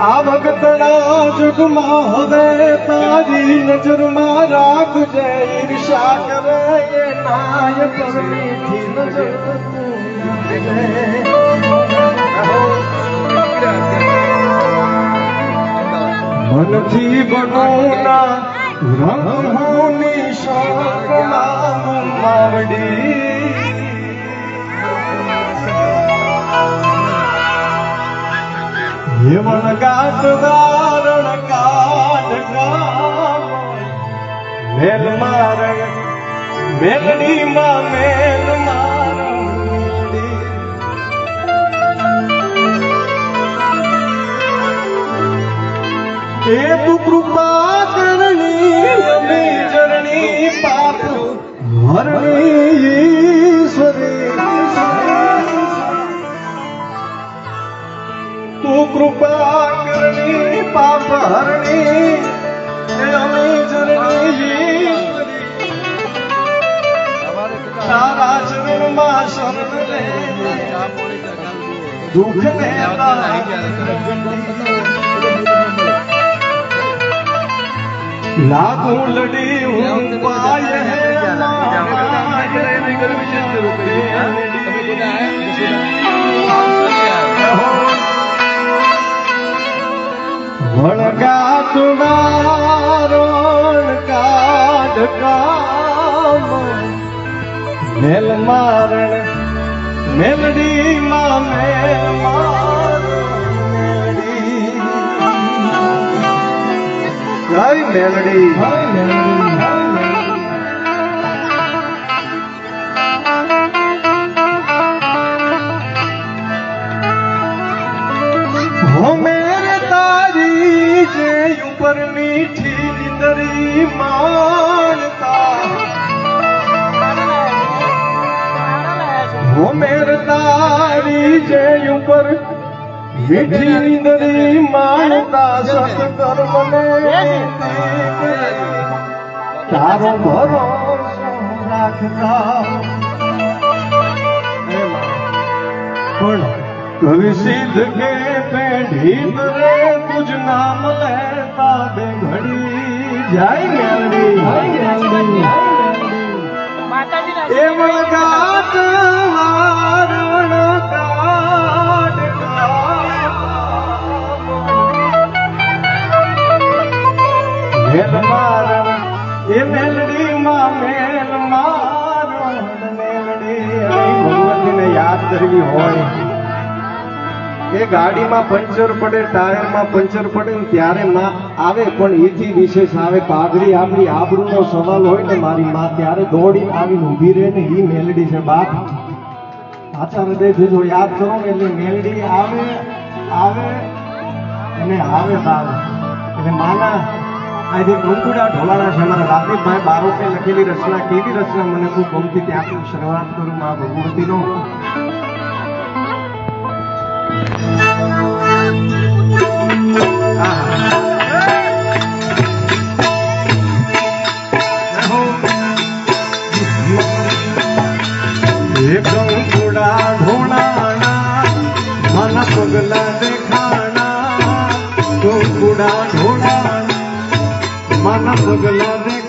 આ ભક્તના જગમાં હવે તારી નજરમાં રાખજે ઈર્ષા કરે એ નાય પર મીઠી નજર મનથી બનોના રંગ હોની શોકમાં માવડી યમન ગાત ધારણ કામ મેલ મારણ મેલડી માં મેલ તું કૃપા કરણી પાપ હરણી અમે જરણી તારા ચરણમાં શરણ લે દુઃખ ને લાગુ લડી હું પાય હે મેલ મારણ મેલડી. માં મેલ મેલડી હો મેરે તારી જે ઉપર મીઠી નિંદરી માણતા જે ઉપર મીઠી નિંદરી માણતા સત્કર્મ ને તારો ભરો રાખતા પણ કવિ સિદ્ધ કે પેઢી રે તુજ નામ લેતા બે ઘડી જાય મેળવી એ વળગાત વારણ ને સવાલ હોય ને મારી માં, ત્યારે દોડી આવીને ઊભી રહે ને એ મેલડી છે બાપ. પાછા મેલડી આવે અને આવે બાર એટલે માના આજે કંકુડા ઢોલાણા છે અમારા રાતીભાઈ બારોટે લખેલી રચના કેવી રચના? મને ખૂબ ગમતી ત્યાંથી શરૂઆત કરું મા ભગવતીનો. પગલા દેખાણા તો થોડા ઢોળાના મન પગલા